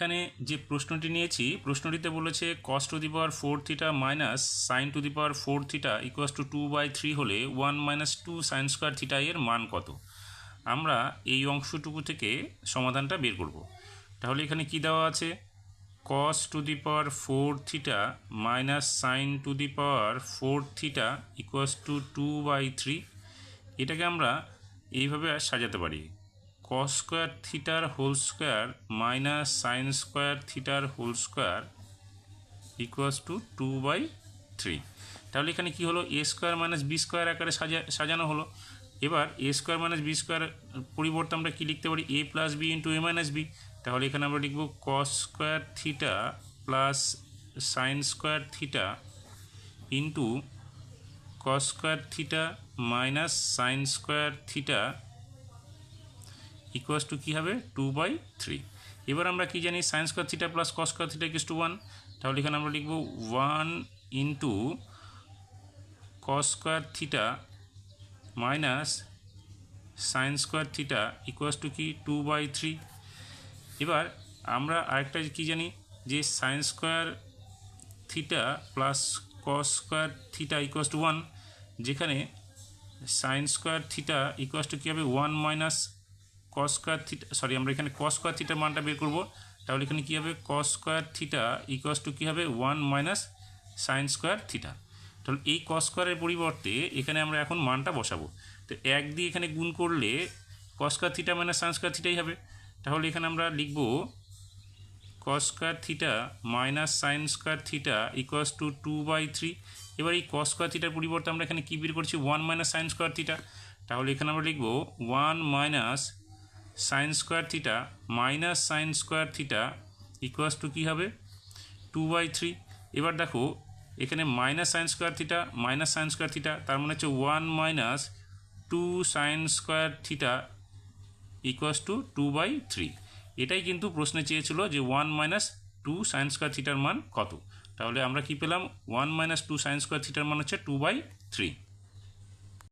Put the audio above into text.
এখানে যে প্রশ্নটি নিয়েছি, প্রশ্নটিতে বলেছে cos to the power four theta minus sine to the power four theta equals to two by three হলে one minus two sine square theta এর মান কত? আমরা এই অংশটুকু থেকে সমাধানটা বের করব। তাহলে এখানে কি দেওয়া আছে? Cos to the power four theta minus sine to the power four theta equals to two by three এটাকে আমরা এইভাবে সাজাতে পারি। কস স্কোয়ার থিটার whole square minus sine square থিটার whole square equals to two by three তাহলে এখানে কি হলো? A square minus B square আকারে সাজা, সাজানো হলো। এবার A square minus B square পরিবর্তে আমরা কি লিখতে পারি? A plus B into A minus B তাহলে এখানে আমরা লিখব cos square theta plus sine square theta into cos square theta minus sine square theta equals to কী হবে? টু বাই থ্রি এবার আমরা কি জানি? Sine square theta plus cos square theta equals to one তাহলে এখানে আমরা লিখব one into cos square theta minus sine square theta equals to কি? টু বাই থ্রি এবার আমরা আরেকটা কি জানি? যে sine square theta plus cos square theta equals to one যেখানে sine square theta equals to কী হবে? One minus cos square theta sorry আমরা এখানে কস স্কোয়ার থিটার মানটা বের করব। তাহলে এখানে কী হবে? Cos square theta equals to কী হবে? One minus sine square theta তাহলে এই কস স্কোয়ারের পরিবর্তে এখানে আমরা এখন মানটা বসাবো। তো এক দিয়ে এখানে গুণ করলে cos square theta minus sine square থিটাই হবে। তাহলে এখানে আমরা লিখব cos square theta minus sine square theta equals to two by three এবার এই কস স্কোয়ার থিটার পরিবর্তে আমরা এখানে কী বের করছি? One minus sine square theta তাহলে এখানে আমরা লিখব one minus sine square theta minus sine square theta equals to কী হবে? টু বাই থ্রি এবার দেখো, এখানে minus sine square theta minus sine square theta তার মানে হচ্ছে one minus two sine square theta equals to two by three এটাই কিন্তু প্রশ্নে চেয়েছিল যে one minus two sine square থিটার মান কত? তাহলে আমরা কি পেলাম? One minus two sine square থিটার মান হচ্ছে টু বাই থ্রি